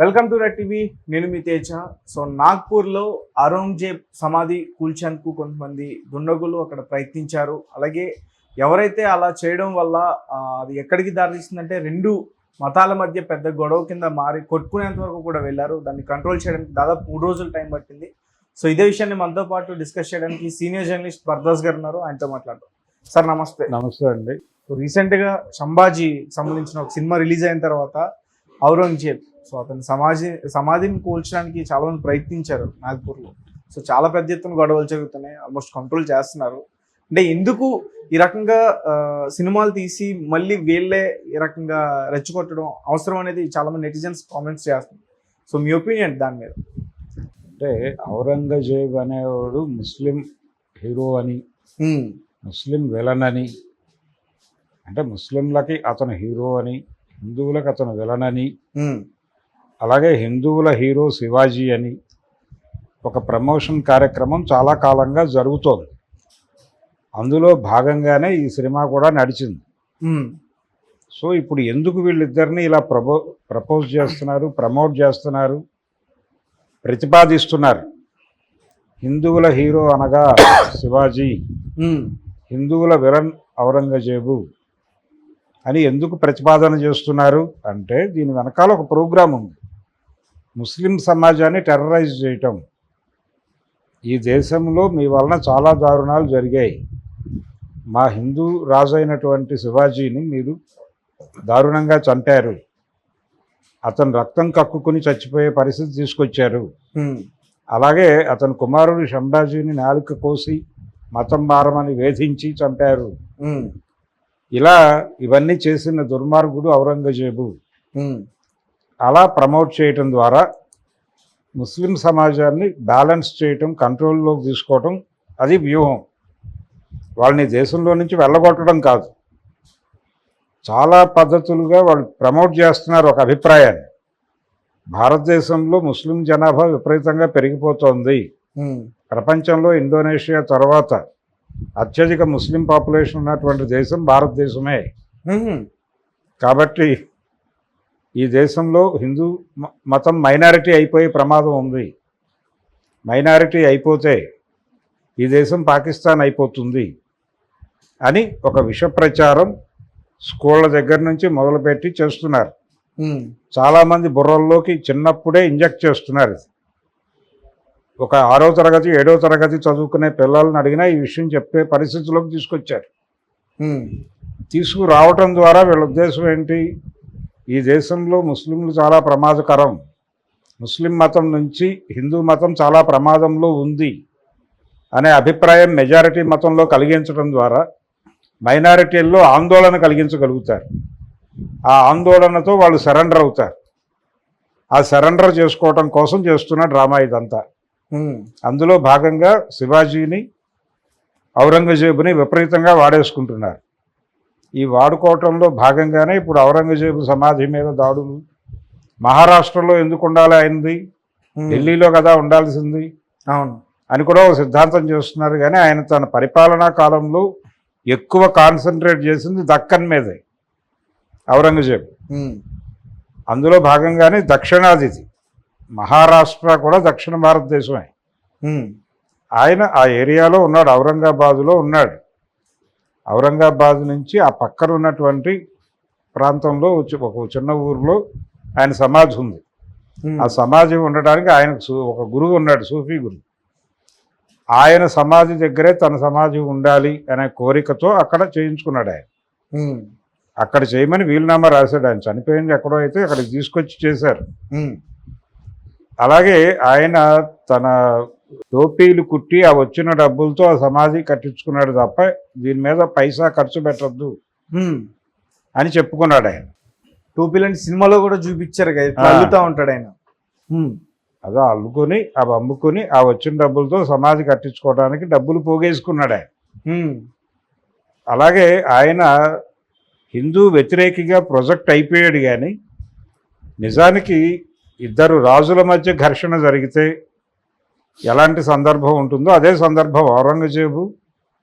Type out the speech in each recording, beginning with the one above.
Welcome to red TV. నేను మీ Teja. So నాగ్పూర్లో ఔరంగజేబ్ సమాధి కూల్చేందుకు కొంతమంది దుండగులు అక్కడ ప్రయత్నించారు. అలాగే ఎవరైతే అలా చేయడం వల్ల అది ఎక్కడికి దారితీస్తుందంటే రెండు మతాల మధ్య పెద్ద గొడవ కింద మారి కొట్టుకునేంత వరకు కూడా వెళ్ళారు. దాన్ని కంట్రోల్ చేయడానికి దాదాపు మూడు రోజులు టైం పట్టింది. సో ఇదే విషయాన్ని మనతో పాటు డిస్కస్ చేయడానికి సీనియర్ జర్నలిస్ట్ బర్దాస్ గారు ఉన్నారు. ఆయనతో మాట్లాడదాం. సార్ నమస్తే. నమస్తే అండి. రీసెంట్గా సంభాజీ సంబంధించిన ఒక సినిమా రిలీజ్ అయిన తర్వాత ఔరంగజేబ్. సో అతని సమాధి సమాధిని కూల్చడానికి చాలా మంది ప్రయత్నించారు నాగ్పూర్లో. సో చాలా పెద్ద ఎత్తున గొడవలు జరుగుతున్నాయి. ఆల్మోస్ట్ కంట్రోల్ చేస్తున్నారు. అంటే ఎందుకు ఈ రకంగా సినిమాలు తీసి మళ్ళీ వీళ్ళే ఈ రకంగా రెచ్చగొట్టడం అవసరం అనేది చాలా మంది నెటిజన్స్ కామెంట్స్ చేస్తున్నారు. సో మీ ఒపీనియన్ దాని మీద? అంటే ఔరంగజేబ్ అనేవాడు ముస్లిం హీరో అని ముస్లిం విలన్ అని అంటే ముస్లింలకి అతను హీరో అని హిందువులకు అతను విలన్ అని అలాగే హిందువుల హీరో శివాజీ అని ఒక ప్రమోషన్ కార్యక్రమం చాలా కాలంగా జరుగుతోంది. అందులో భాగంగానే ఈ సినిమా కూడా నడిచింది. సో ఇప్పుడు ఎందుకు వీళ్ళిద్దరిని ఇలా ప్రపో ప్రపోజ్ చేస్తున్నారు ప్రమోట్ చేస్తున్నారు ప్రతిపాదిస్తున్నారు? హిందువుల హీరో అనగా శివాజీ. హిందువుల విలన్ ఔరంగజేబు. అని ఎందుకు ప్రతిపాదన చేస్తున్నారు అంటే దీని వెనకాల ఒక ప్రోగ్రాం ఉంది. ముస్లిం సమాజాన్ని టెర్రరైజ్ చేయటం. ఈ దేశంలో మీ వలన చాలా దారుణాలు జరిగాయి. మా హిందూ రాజు అయినటువంటి శివాజీని మీరు దారుణంగా చంపారు. అతను రక్తం కక్కుకుని చచ్చిపోయే పరిస్థితి తీసుకొచ్చారు. అలాగే అతని కుమారుడు శంభాజీని నాలుక కోసి మతం మారమని వేధించి చంపారు. ఇలా ఇవన్నీ చేసిన దుర్మార్గుడు ఔరంగజేబు. అలా ప్రమోట్ చేయటం ద్వారా ముస్లిం సమాజాన్ని బ్యాలెన్స్ చేయటం కంట్రోల్లో తీసుకోవటం అది వ్యూహం. వాళ్ళని దేశంలో నుంచి వెళ్ళగొట్టడం కాదు. చాలా పద్ధతులుగా వాళ్ళు ప్రమోట్ చేస్తున్నారు ఒక అభిప్రాయాన్ని. భారతదేశంలో ముస్లిం జనాభా విపరీతంగా పెరిగిపోతోంది. ప్రపంచంలో ఇండోనేషియా తర్వాత అత్యధిక ముస్లిం పాపులేషన్ ఉన్నటువంటి దేశం భారతదేశమే. కాబట్టి ఈ దేశంలో హిందూ మతం మైనారిటీ అయిపోయే ప్రమాదం ఉంది. మైనారిటీ అయిపోతే ఈ దేశం పాకిస్తాన్ అయిపోతుంది అని ఒక విష ప్రచారం స్కూళ్ళ దగ్గర నుంచి మొదలుపెట్టి చేస్తున్నారు. చాలామంది బుర్రల్లోకి చిన్నప్పుడే ఇంజెక్ట్ చేస్తున్నారు. ఒక ఆరో తరగతి ఏడో తరగతి చదువుకునే పిల్లల్ని అడిగినా ఈ విషయం చెప్పే పరిస్థితిలోకి తీసుకొచ్చారు. తీసుకురావటం ద్వారా వీళ్ళ ఉద్దేశం ఏంటి? ఈ దేశంలో ముస్లింలు చాలా ప్రమాదకరం. ముస్లిం మతం నుంచి హిందూ మతం చాలా ప్రమాదంలో ఉంది అనే అభిప్రాయం మెజారిటీ మతంలో కలిగించడం ద్వారా మైనారిటీల్లో ఆందోళన కలిగించగలుగుతారు. ఆ ఆందోళనతో వాళ్ళు సరెండర్ అవుతారు. ఆ సరెండర్ చేసుకోవటం కోసం చేస్తున్న డ్రామా ఇదంతా. అందులో భాగంగా శివాజీని ఔరంగజేబుని విపరీతంగా వాడేసుకుంటున్నారు. ఈ వాడుకోవటంలో భాగంగానే ఇప్పుడు ఔరంగజేబు సమాధి మీద దాడులు మహారాష్ట్రలో ఎందుకు ఉండాలి అయింది ఢిల్లీలో కదా ఉండాల్సింది? అవును. అని కూడా ఒక సిద్ధాంతం చేస్తున్నారు. కానీ ఆయన తన పరిపాలనా కాలంలో ఎక్కువ కాన్సన్ట్రేట్ చేసింది దక్కన్ మీదే ఔరంగజేబు. అందులో భాగంగానే దక్షిణాదిది. మహారాష్ట్ర కూడా దక్షిణ భారతదేశమే. ఆయన ఆ ఏరియాలో ఉన్నాడు ఔరంగాబాదులో ఉన్నాడు. ఔరంగాబాద్ నుంచి ఆ పక్కన ఉన్నటువంటి ప్రాంతంలో వచ్చి- ఒక చిన్న ఊరిలో ఆయన సమాధి ఉంది. ఆ సమాధి ఉండడానికి ఆయనకు ఒక గురువు ఉన్నాడు సూఫీ గురువు. ఆయన సమాధి దగ్గరే తన సమాధి ఉండాలి అనే కోరికతో అక్కడ చేయించుకున్నాడు ఆయన. అక్కడ చేయమని వీలునామా రాశాడు. ఆయన చనిపోయింది ఎక్కడో అయితే అక్కడికి తీసుకొచ్చి చేశారు. అలాగే ఆయన తన టోపీలు కుట్టి ఆ వచ్చిన డబ్బులతో ఆ సమాధి కట్టించుకున్నాడు తప్ప దీని మీద పైసా ఖర్చు పెట్టద్దు అని చెప్పుకున్నాడు ఆయన. టూపీ లాంటి సినిమాలో కూడా చూపించారు కదా. అల్లుతా ఉంటాడు ఆయన. అదో అల్లుకొని అవి అమ్ముకొని ఆ వచ్చిన డబ్బులతో సమాధి కట్టించుకోవడానికి డబ్బులు పోగేసుకున్నాడు ఆయన. అలాగే ఆయన హిందూ వ్యతిరేకిగా ప్రొజెక్ట్ అయిపోయాడు కానీ నిజానికి ఇద్దరు రాజుల మధ్య ఘర్షణ జరిగితే ఎలాంటి సందర్భం ఉంటుందో అదే సందర్భం ఔరంగజేబు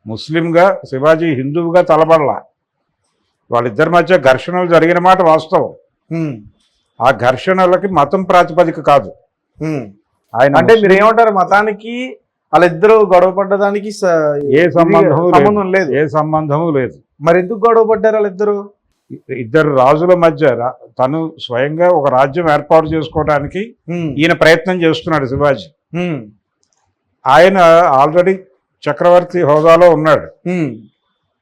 ముస్లింగా శివాజీ హిందువుగా తలబడలా వాళ్ళిద్దరి మధ్య ఘర్షణలు జరిగిన మాట వాస్తవం. ఆ ఘర్షణలకి మతం ప్రాతిపదిక కాదు. ఆయన అంటే మీరు ఏమంటారు మతానికి వాళ్ళిద్దరూ గొడవ పడ్డదానికి ఏ. సంబంధం లేదు. ఏ సంబంధము లేదు. మరి ఎందుకు గొడవ పడ్డారు వాళ్ళిద్దరు? ఇద్దరు రాజుల మధ్య తను స్వయంగా ఒక రాజ్యం ఏర్పాటు చేసుకోవడానికి. ఈయన ప్రయత్నం చేస్తున్నాడు శివాజీ. ఆయన ఆల్రెడీ చక్రవర్తి హోదాలో ఉన్నాడు.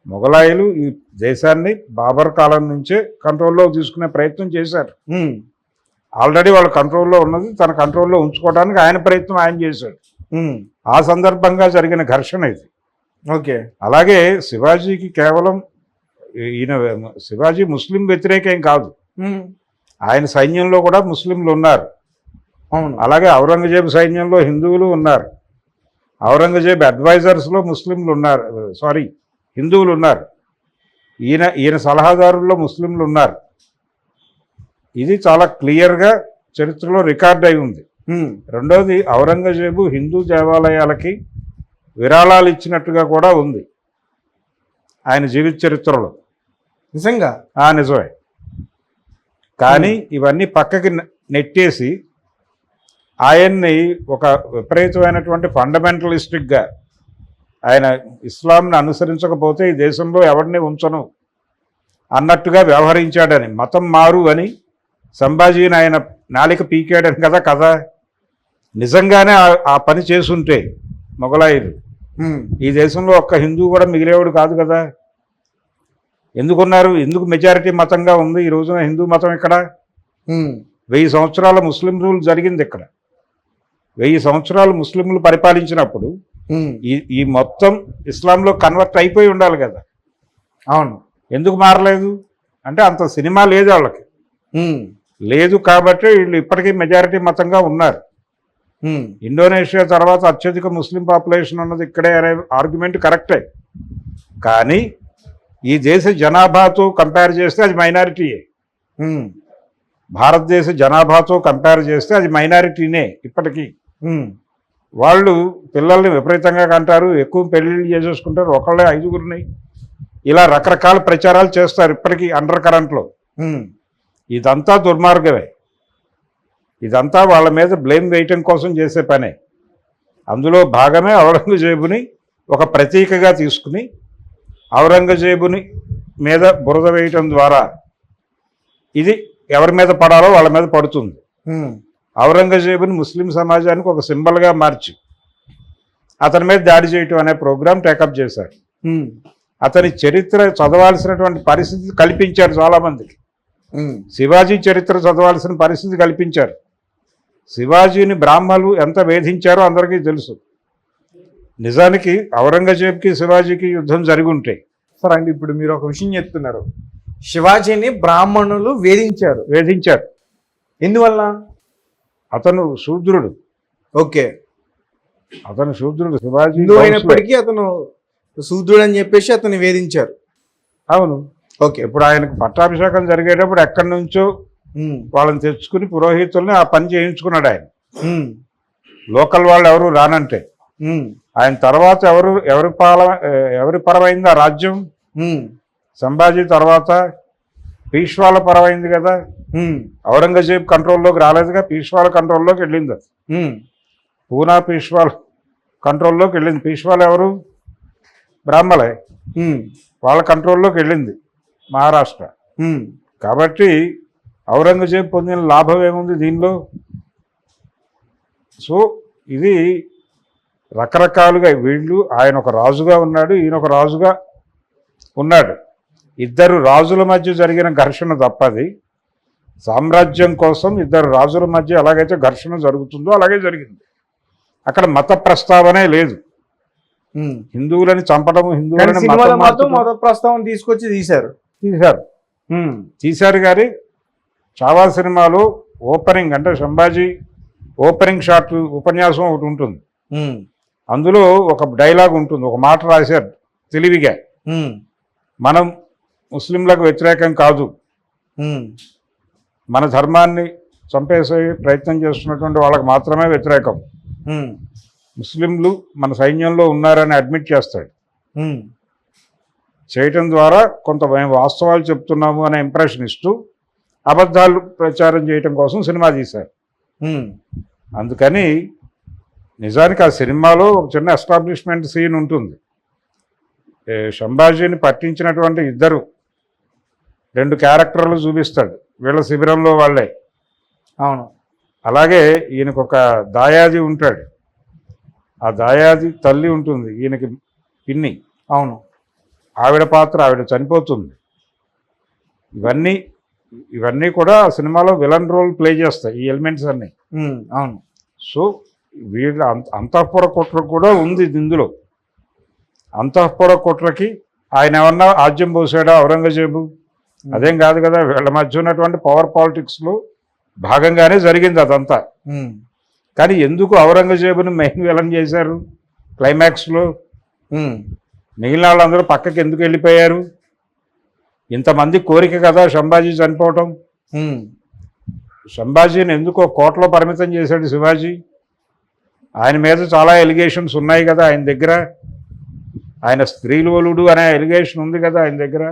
మొఘలాయులు ఈ దేశాన్ని బాబర్ కాలం నుంచే కంట్రోల్లో తీసుకునే ప్రయత్నం చేశారు. ఆల్రెడీ వాళ్ళ కంట్రోల్లో ఉన్నది తన కంట్రోల్లో ఉంచుకోవడానికి ఆయన ప్రయత్నం ఆయన చేశాడు. ఆ సందర్భంగా జరిగిన ఘర్షణ ఇది ఓకే అలాగే శివాజీకి కేవలం ఈయన శివాజీ ముస్లిం వ్యతిరేకేం కాదు. ఉమ్. ఆయన సైన్యంలో కూడా ముస్లింలు ఉన్నారు. అవును. అలాగే ఔరంగజేబు సైన్యంలో హిందువులు ఉన్నారు. ఔరంగజేబు అడ్వైజర్స్లో ముస్లింలు ఉన్నారు. సారీ హిందువులు ఉన్నారు. ఈయన ఈయన సలహాదారుల్లో ముస్లింలు ఉన్నారు. ఇది చాలా క్లియర్గా చరిత్రలో రికార్డ్ అయి ఉంది. రెండవది ఔరంగజేబు హిందూ దేవాలయాలకి విరాళాలు ఇచ్చినట్టుగా కూడా ఉంది. ఆయన జీవిత చరిత్రలో. నిజంగా? ఆ నిజమే. కానీ ఇవన్నీ పక్కకి నెట్టేసి ఆయన్ని ఒక విపరీతమైనటువంటి ఫండమెంటలిస్టిక్గా ఆయన ఇస్లాంని అనుసరించకపోతే ఈ దేశంలో ఎవరిని ఉంచను అన్నట్టుగా వ్యవహరించాడని. మతం మారు అని సంభాజీని ఆయన నాలిక పీకాడని కదా కథ. నిజంగానే ఆ- పని చేసుంటే మొఘలాయులు. ఈ దేశంలో ఒక్క హిందూ కూడా మిగిలేవాడు కాదు కదా. ఎందుకున్నారు? ఎందుకు మెజారిటీ మతంగా ఉంది? ఈ రోజున హిందూ మతం ఇక్కడ. వెయ్యి సంవత్సరాల ముస్లిం రూల్ జరిగింది ఇక్కడ. వెయ్యి సంవత్సరాలు ముస్లింలు పరిపాలించినప్పుడు. ఈ ఈ మొత్తం ఇస్లాంలో కన్వర్ట్ అయిపోయి ఉండాలి కదా. అవును. ఎందుకు మారలేదు? అంటే అంత సినిమా లేదు వాళ్ళకి. లేదు కాబట్టి వీళ్ళు ఇప్పటికీ మెజారిటీ మతంగా ఉన్నారు. ఇండోనేషియా తర్వాత అత్యధిక ముస్లిం పాపులేషన్ ఉన్నది ఇక్కడే అనే ఆర్గ్యుమెంట్ కరెక్టే కానీ ఈ దేశ జనాభాతో కంపేర్ చేస్తే అది మైనారిటీయే. భారతదేశ జనాభాతో కంపేర్ చేస్తే అది మైనారిటీనే ఇప్పటికీ. వాళ్ళు పిల్లల్ని విపరీతంగా కంటారు ఎక్కువ పెళ్ళిళ్ళు చేసేసుకుంటారు ఒకళ్ళే ఐదుగురిని ఇలా రకరకాల ప్రచారాలు చేస్తారు ఇప్పటికీ అండర్ కరెంట్లో. ఇదంతా దుర్మార్గమే ఇదంతా వాళ్ళ మీద బ్లేమ్ వేయటం కోసం చేసే పనే అందులో భాగమే ఔరంగజేబుని ఒక ప్రతీకగా తీసుకుని ఔరంగజేబుని మీద బురద వేయటం ద్వారా ఇది ఎవరి మీద పడాలో వాళ్ళ మీద పడుతుంది. ఔరంగజేబుని ముస్లిం సమాజానికి ఒక సింబల్గా మార్చి అతని మీద దాడి చేయటం అనే ప్రోగ్రాం టేకప్ చేశారు. అతని చరిత్ర చదవాల్సినటువంటి పరిస్థితి కల్పించారు చాలామందికి. శివాజీ చరిత్ర చదవాల్సిన పరిస్థితి కల్పించారు శివాజీని బ్రాహ్మలు ఎంత వేధించారో అందరికీ తెలుసు నిజానికి ఔరంగజేబ్కి శివాజీకి యుద్ధం జరిగి ఉంటే సరే అండి ఇప్పుడు మీరు ఒక విషయం చెప్తున్నారు. శివాజీని బ్రాహ్మణులు వేధించారు. వేధించారు. ఎందువల్ల? అతను శూద్రుడు. ఓకే. అతను శూద్రుడు. శివాజీ హిందూ. అయినప్పటికీ అతను శూద్రుడు అని చెప్పేసి అతన్ని వేధించారు. అవును. ఓకే. ఇప్పుడు ఆయనకు పట్టాభిషేకం జరిగేటప్పుడు ఎక్కడి నుంచో. వాళ్ళని తెచ్చుకుని పురోహితుల్ని ఆ పని చేయించుకున్నాడు ఆయన. లోకల్ వాళ్ళు ఎవరు రానంటే. ఆయన తర్వాత ఎవరు ఎవరి పాల ఎవరి పరమైంది ఆ రాజ్యం. సంభాజీ తర్వాత పీష్వాల పరమైంది కదా. ఔరంగజేబ్ కంట్రోల్లోకి రాలేదుగా పీష్వాల కంట్రోల్లోకి వెళ్ళింది అది. పూనా పీష్వాల కంట్రోల్లోకి వెళ్ళింది పీష్వాలు ఎవరు బ్రాహ్మలే. వాళ్ళ కంట్రోల్లోకి వెళ్ళింది మహారాష్ట్ర. కాబట్టి ఔరంగజేబ్ పొందిన లాభం ఏముంది దీనిలో సో ఇది రకరకాలుగా వీళ్ళు ఆయన ఒక రాజుగా ఉన్నాడు ఈయన ఒక రాజుగా ఉన్నాడు. ఇద్దరు రాజుల మధ్య జరిగిన ఘర్షణ తప్పది. సామ్రాజ్యం కోసం ఇద్దరు రాజుల మధ్య ఎలాగైతే ఘర్షణ జరుగుతుందో అలాగే జరిగింది. అక్కడ మత ప్రస్తావనే లేదు. హిందువులని చంపడము కానీ హిందువులని మతం ప్రస్తావన తీసుకొచ్చి తీశారు. తీశారు. తీశారు గారి చావా సినిమాలో ఓపెనింగ్ అంటే సంభాజీ ఓపెనింగ్ షాట్ ఉపన్యాసం ఒకటి ఉంటుంది. అందులో ఒక డైలాగ్ ఉంటుంది ఒక మాట రాశారు తెలివిగా. మనం ముస్లింలకు వ్యతిరేకం కాదు. మన ధర్మాన్ని చంపేసే ప్రయత్నం చేస్తున్నటువంటి వాళ్ళకి మాత్రమే వ్యతిరేకం. ముస్లింలు మన సైన్యంలో ఉన్నారని అడ్మిట్ చేస్తాడు. చేయటం ద్వారా కొంత మేము వాస్తవాలు చెప్తున్నాము అనే ఇంప్రెషన్ ఇస్తూ అబద్ధాలు ప్రచారం చేయటం కోసం సినిమా తీశారు అందుకని నిజానికి ఆ సినిమాలో ఒక చిన్న ఎస్టాబ్లిష్మెంట్ సీన్ ఉంటుంది. సంభాజీని పట్టించినటువంటి ఇద్దరు రెండు క్యారెక్టర్లు చూపిస్తాడు. వీళ్ళ శిబిరంలో వాళ్ళే. అవును. అలాగే ఈయనకు ఒక దాయాది ఉంటాడు. ఆ దాయాది తల్లి ఉంటుంది. ఈయనకి పిన్ని. అవును. ఆవిడ పాత్ర ఆవిడ చనిపోతుంది. ఇవన్నీ ఇవన్నీ కూడా ఆ సినిమాలో విలన్ రోల్ ప్లే చేస్తాయి ఈ ఎలిమెంట్స్ అన్నీ. అవును. సో వీళ్ళ అంత అంతఃపుర కుట్ర కూడా ఉంది ఇందులో. అంతఃపుర కుట్రకి ఆయన ఏమన్నా ఆజ్యం పోసాడా ఔరంగజేబు? అదేం కాదు కదా వీళ్ళ మధ్య ఉన్నటువంటి పవర్ పాలిటిక్స్లో భాగంగానే జరిగింది అదంతా. కానీ ఎందుకు ఔరంగజేబుని మెయిన్ విలన్ చేశారు? క్లైమాక్స్లో మిగిలిన వాళ్ళందరూ పక్కకి ఎందుకు వెళ్ళిపోయారు? ఇంతమంది కోరిక కదా సంభాజీ చనిపోవటం. సంభాజీని ఎందుకో కోటలో పరిమితం చేశాడు శివాజీ? ఆయన మీద చాలా ఎలిగేషన్స్ ఉన్నాయి కదా ఆయన దగ్గర. ఆయన స్త్రీలోలుడు అనే ఎలిగేషన్ ఉంది కదా ఆయన దగ్గర.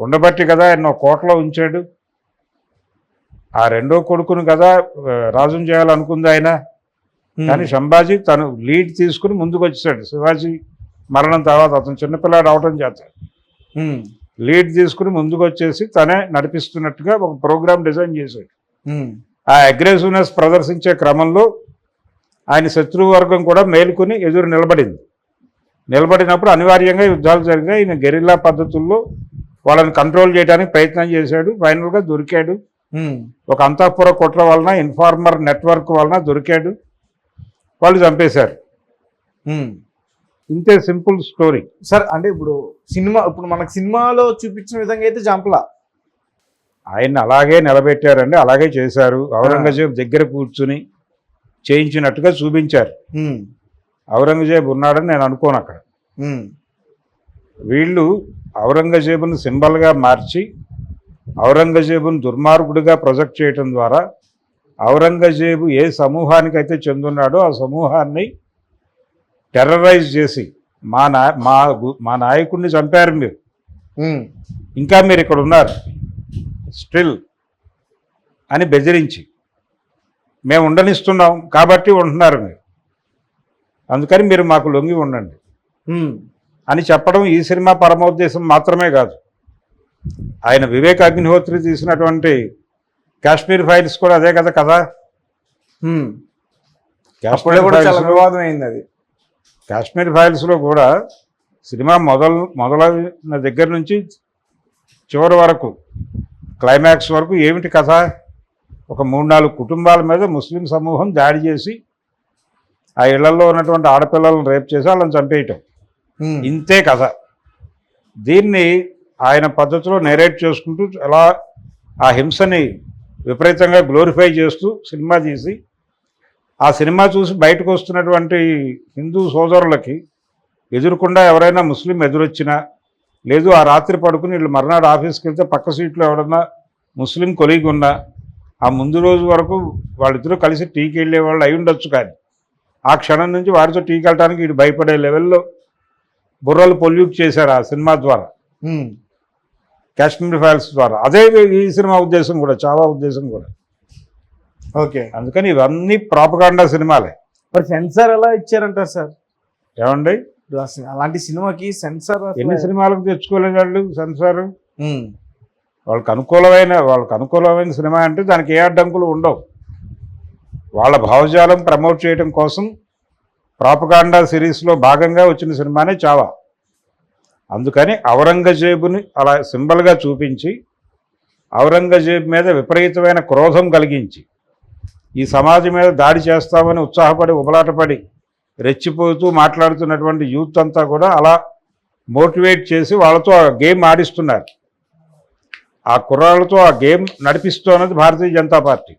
ఉండబట్టి కదా ఆయన కోటలో ఉంచాడు. ఆ రెండో కొడుకును కదా ఆ, రాజును చేయాలనుకుంది ఆయన. కానీ సంభాజీ తను లీడ్ తీసుకుని ముందుకు వచ్చాడు. శివాజీ మరణం తర్వాత అతను చిన్నపిల్లాడు అవటం చేత. ఉమ్, లీడ్ తీసుకుని ముందుకు వచ్చేసి తనే నడిపిస్తున్నట్టుగా ఒక ప్రోగ్రామ్ డిజైన్ చేశాడు. ఆ అగ్రెసివ్నెస్ ప్రదర్శించే క్రమంలో ఆయన శత్రువు వర్గం కూడా మేలుకొని ఎదురు నిలబడింది. నిలబడినప్పుడు అనివార్యంగా యుద్ధాలు జరిగాయి ఈయన గెరిల్లా పద్ధతుల్లో వాళ్ళని కంట్రోల్ చేయడానికి ప్రయత్నం చేశాడు. ఫైనల్గా దొరికాడు. ఒక అంతఃపుర కుట్ర వలన ఇన్ఫార్మర్ నెట్వర్క్ వలన దొరికాడు. వాళ్ళు చంపేశారు. ఇంతే సింపుల్ స్టోరీ. సార్ అంటే ఇప్పుడు సినిమా ఇప్పుడు మనకు సినిమాలో చూపించిన విధంగా అయితే జంపలా ఆయన్ని అలాగే నిలబెట్టారండి. అలాగే చేశారు. ఔరంగజేబ్ దగ్గర కూర్చుని చేయించినట్టుగా చూపించారు. ఔరంగజేబ్ ఉన్నాడని నేను అనుకోను అక్కడ. వీళ్ళు ఔరంగజేబును సింబల్గా మార్చి ఔరంగజేబును దుర్మార్గుడిగా ప్రొజెక్ట్ చేయటం ద్వారా ఔరంగజేబు ఏ సమూహానికైతే చెందున్నాడో ఆ సమూహాన్ని టెర్రరైజ్ చేసి మా నా మా మా నాయకుడిని చంపారు మీరు. ఇంకా మీరు ఇక్కడ ఉన్నారు. స్టిల్ అని బెదిరించి మేము ఉండనిస్తున్నాం కాబట్టి ఉంటున్నారు మీరు. అందుకని మీరు మాకు లొంగి ఉండండి. అని చెప్పడం ఈ సినిమా పరమోద్దేశం మాత్రమే కాదు. ఆయన వివేక్ అగ్నిహోత్రి తీసినటువంటి కాశ్మీర్ ఫైల్స్ కూడా అదే కదా కదా? వివాదం అయింది అది. కాశ్మీర్ ఫైల్స్లో కూడా సినిమా మొదలు మొదలైన దగ్గర నుంచి చివరి వరకు క్లైమాక్స్ వరకు ఏమిటి కథ? ఒక మూడు నాలుగు కుటుంబాల మీద ముస్లిం సమూహం దాడి చేసి ఆ ఇళ్ళలో ఉన్నటువంటి ఆడపిల్లలను రేప్ చేసి వాళ్ళని చంపేయటం. ఇంతే కథ. దీన్ని ఆయన పద్ధతిలో నెరేట్ చేసుకుంటూ అలా ఆ హింసని విపరీతంగా గ్లోరిఫై చేస్తూ సినిమా తీసి ఆ సినిమా చూసి బయటకు వస్తున్నటువంటి హిందూ సోదరులకి ఎదురుకుండా ఎవరైనా ముస్లిం ఎదురొచ్చినా లేదు ఆ రాత్రి పడుకుని వీళ్ళు మర్నాడు ఆఫీస్కి వెళ్తే పక్క సీట్లో ఎవడన్నా ముస్లిం కొలీగ్ ఉన్నా ఆ ముందు రోజు వరకు వాళ్ళిద్దరూ కలిసి టీకి వెళ్ళే వాళ్ళు అయి ఉండొచ్చు కానీ ఆ క్షణం నుంచి వారితో టీకి వెళ్ళడానికి వీడు భయపడే లెవెల్లో బుర్రలు పొల్యూట్ చేశారు ఆ సినిమా ద్వారా. కాశ్మీర్ ఫైల్స్ ద్వారా. అదే ఈ సినిమా ఉద్దేశం కూడా చాలా ఉద్దేశం కూడా. ఓకే. అందుకని ఇవన్నీ ప్రాపగాండా సినిమాలే. మరి సెన్సార్ ఎలా ఇచ్చారంటారు సార్? ఏమండి? అలాంటి సినిమాకి సెన్సార్ ఎన్ని సినిమాలకు తెచ్చుకోలేదు వాళ్ళు సెన్సార్ వాళ్ళకి అనుకూలమైన వాళ్ళకి అనుకూలమైన సినిమా అంటే దానికి ఏ అడ్డంకులు ఉండవు. వాళ్ళ భావజాలం ప్రమోట్ చేయడం కోసం ప్రాపకాండా సిరీస్లో భాగంగా వచ్చిన సినిమానే చావా. అందుకని ఔరంగజేబుని అలా సింబల్గా చూపించి ఔరంగజేబు మీద విపరీతమైన క్రోధం కలిగించి ఈ సమాజం మీద దాడి చేస్తామని ఉత్సాహపడి ఉబలాటపడి రెచ్చిపోతూ మాట్లాడుతున్నటువంటి యూత్ అంతా కూడా అలా మోటివేట్ చేసి వాళ్ళతో ఆ గేమ్ ఆడిస్తున్నారు. ఆ కుర్రాళ్ళతో ఆ గేమ్ నడిపిస్తున్నది భారతీయ జనతా పార్టీ.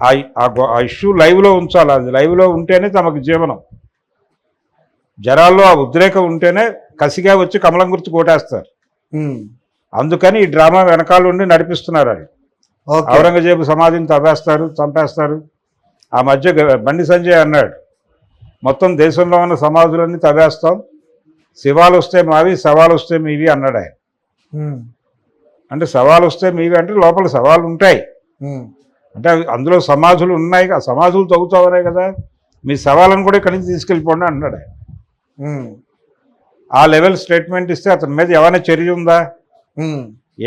ఆ ఇష్యూ లైవ్లో ఉంచాలి. అది లైవ్లో ఉంటేనే తమకు జీవనం. జనాల్లో ఆ ఉద్రేకం ఉంటేనే కసిగా వచ్చి కమలం గుర్తు కొట్టేస్తారు ఉమ్, అందుకని ఈ డ్రామా వెనకాల ఉండి నడిపిస్తున్నారు అది ఔరంగజేబు సమాధిని తవ్వేస్తారు చంపేస్తారు. ఆ మధ్య బండి సంజయ్ అన్నాడు. మొత్తం దేశంలో ఉన్న సమాధులన్నీ తవ్వేస్తాం. శివాలు వస్తే మావి శవాలు వస్తే మీవి అన్నాడు ఆయన. అంటే సవాలు వస్తే మీవి అంటే లోపల సవాళ్ళు ఉంటాయి అంటే అందులో సమాధులు ఉన్నాయి ఆ సమాధులు తగ్గుతావనే కదా మీ సవాళ్ళను కూడా ఇక్కడి నుంచి తీసుకెళ్ళిపోండి. ఉమ్, ఆ లెవెల్ స్టేట్మెంట్ ఇస్తే అతని మీద ఏమైనా చర్య ఉందా?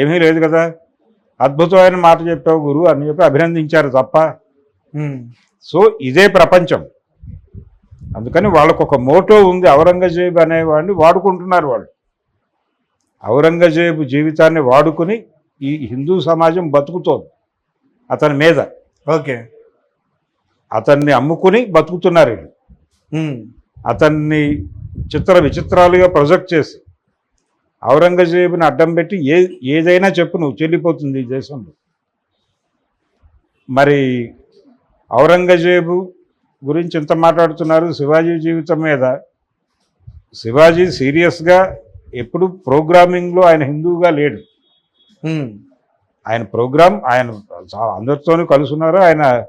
ఏమీ లేదు కదా. అద్భుతమైన మాట చెప్పావు గురు అని చెప్పి అభినందించారు తప్ప. సో ఇదే ప్రపంచం. అందుకని వాళ్ళకు ఒక మోటో ఉంది ఔరంగజేబు అనేవాడిని వాడుకుంటున్నారు వాళ్ళు. ఔరంగజేబు జీవితాన్ని వాడుకుని ఈ హిందూ సమాజం బతుకుతోంది. అతని మీద. ఓకే. అతన్ని అమ్ముకుని బతుకుతున్నారు వీళ్ళు. అతన్ని చిత్ర విచిత్రాలుగా ప్రొజెక్ట్ చేసి ఔరంగజేబుని అడ్డం పెట్టి ఏ ఏదైనా చెప్పు నువ్వు చెల్లిపోతుంది ఈ దేశంలో. మరి ఔరంగజేబు గురించి ఇంత మాట్లాడుతున్నారు? శివాజీ జీవితం మీద. శివాజీ సీరియస్గా ఎప్పుడు ప్రోగ్రామింగ్లో ఆయన హిందువుగా లేడు. ఆయన ప్రోగ్రామ్ ఆయన అందరితోనూ కలుసున్నారు. ఆయన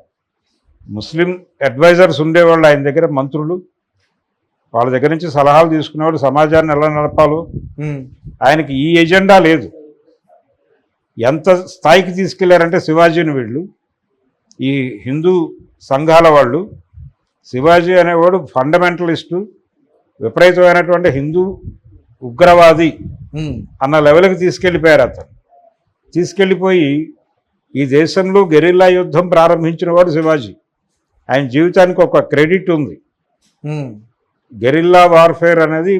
ముస్లిం అడ్వైజర్స్ ఉండేవాళ్ళు ఆయన దగ్గర మంత్రులు. వాళ్ళ దగ్గర నుంచి సలహాలు తీసుకునేవాడు సమాజాన్ని ఎలా నడపాలో. ఆయనకి ఈ ఎజెండా లేదు. ఎంత స్థాయికి తీసుకెళ్ళారంటే శివాజీని వీళ్ళు. ఈ హిందూ సంఘాల వాళ్ళు. శివాజీ అనేవాడు ఫండమెంటలిస్టు. విపరీతమైనటువంటి హిందూ ఉగ్రవాది అన్న లెవెల్కి తీసుకెళ్ళిపోయారు అతను. తీసుకెళ్ళిపోయి ఈ దేశంలో గెరిల్లా యుద్ధం ప్రారంభించిన వాడు శివాజీ. ఆయన జీవితానికి ఒక క్రెడిట్ ఉంది. గెరిల్లా వార్ఫేర్ అనేది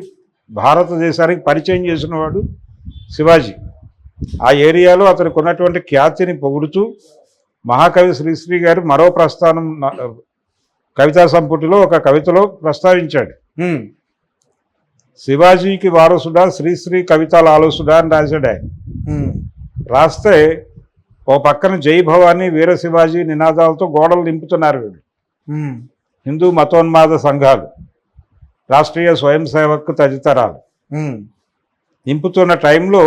భారతదేశానికి పరిచయం చేసిన వాడు శివాజీ. ఆ ఏరియాలో అతనికి ఉన్నటువంటి ఖ్యాతిని పొగుడుతూ మహాకవి శ్రీశ్రీ గారు మరో ప్రస్థానం కవితా సంపుటిలో ఒక కవితలో ప్రస్తావించాడు. శివాజీకి వారసుడా శ్రీశ్రీ కవితల ఆలోసుడా అని రాశాడు. ఆయన రాస్తే ఓ పక్కన జై భవానీ వీర శివాజీ నినాదాలతో గోడలు నింపుతున్నారు వీళ్ళు. హిందూ మతోన్మాద సంఘాలు రాష్ట్రీయ స్వయం సేవక్ తదితరాలు. నింపుతున్న టైంలో